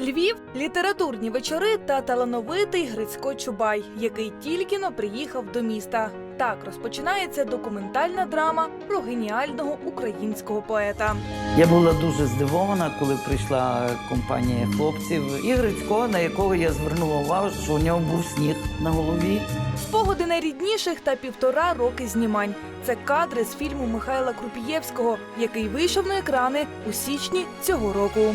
Львів літературні вечори та талановитий Грицько Чубай, який тільки но приїхав до міста. Так розпочинається документальна драма про геніального українського поета. Я була дуже здивована, коли прийшла компанія хлопців і Грицько, на якого я звернула увагу, що у нього був сніг на голові. Спогади найрідніших та півтора роки знімань. Це кадри з фільму Михайла Крупієвського, який вийшов на екрани у січні цього року.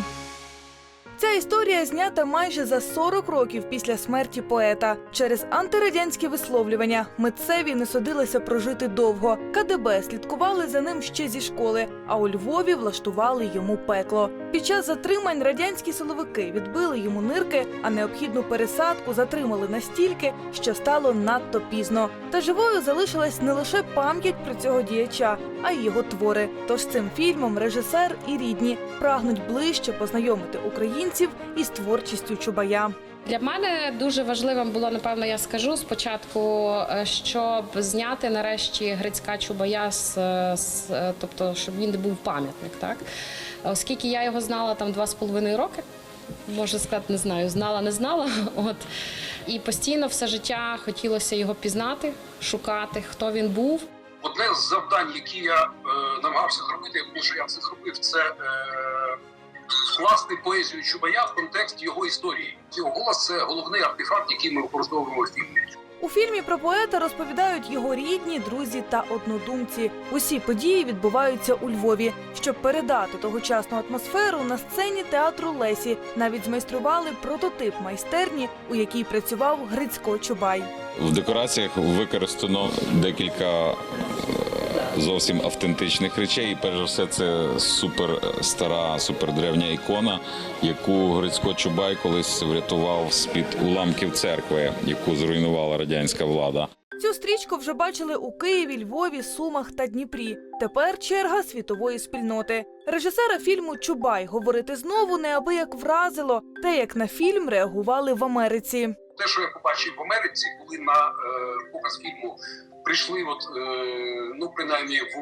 Ця історія знята майже за 40 років після смерті поета. Через антирадянські висловлювання митцеві не судилися прожити довго. КДБ слідкували за ним ще зі школи, а у Львові влаштували йому пекло. Під час затримань радянські силовики відбили йому нирки, а необхідну пересадку затримали настільки, що стало надто пізно. Та живою залишилась не лише пам'ять про цього діяча, а й його твори. Тож цим фільмом режисер і рідні прагнуть ближче познайомити українців із творчістю Чубая. Для мене дуже важливим було, напевно, я скажу спочатку, е, щоб зняти нарешті Грицька Чубая, з, з- е, тобто, щоб він не був пам'ятник, так? Оскільки я його знала там два з половиною роки, можна сказати, не знаю, знала, не знала. От. І постійно все життя хотілося його пізнати, шукати, хто він був. Одне з завдань, які я е, намагався зробити, думаю, що я це зробив, це е, вкласти поезію Чубая в контекст його історії. Його голос це головний артефакт, який ми використовуємо в фільмі. У фільмі про поета розповідають його рідні, друзі та однодумці. Усі події відбуваються у Львові. Щоб передати тогочасну атмосферу на сцені театру Лесі, навіть змайстрували прототип майстерні, у якій працював Грицько Чубай. В декораціях використано декілька зовсім автентичних речей. І перш за все, це супер стара, супер древня ікона, яку Грицько Чубай колись врятував з-під уламків церкви, яку зруйнувала радянська влада. Цю стрічку вже бачили у Києві, Львові, Сумах та Дніпрі. Тепер черга світової спільноти. Режисера фільму Чубай говорити знову неабияк вразило те, як на фільм реагували в Америці. Те, що я побачив в Америці, коли на е, показ фільму прийшли, от е, ну принаймні в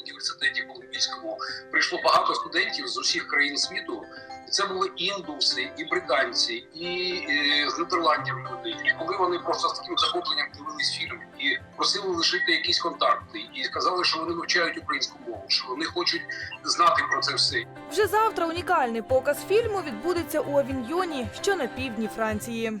університеті Колумбійському, прийшло багато студентів з усіх країн світу. Це були і індуси, і британці, і е, з Нідерландів люди. І коли вони просто з таким захопленням дивились фільм і просили лишити якісь контакти, і сказали, що вони вивчають українську мову, що вони хочуть знати про це все. Вже завтра унікальний показ фільму відбудеться у Авіньйоні, що на півдні Франції.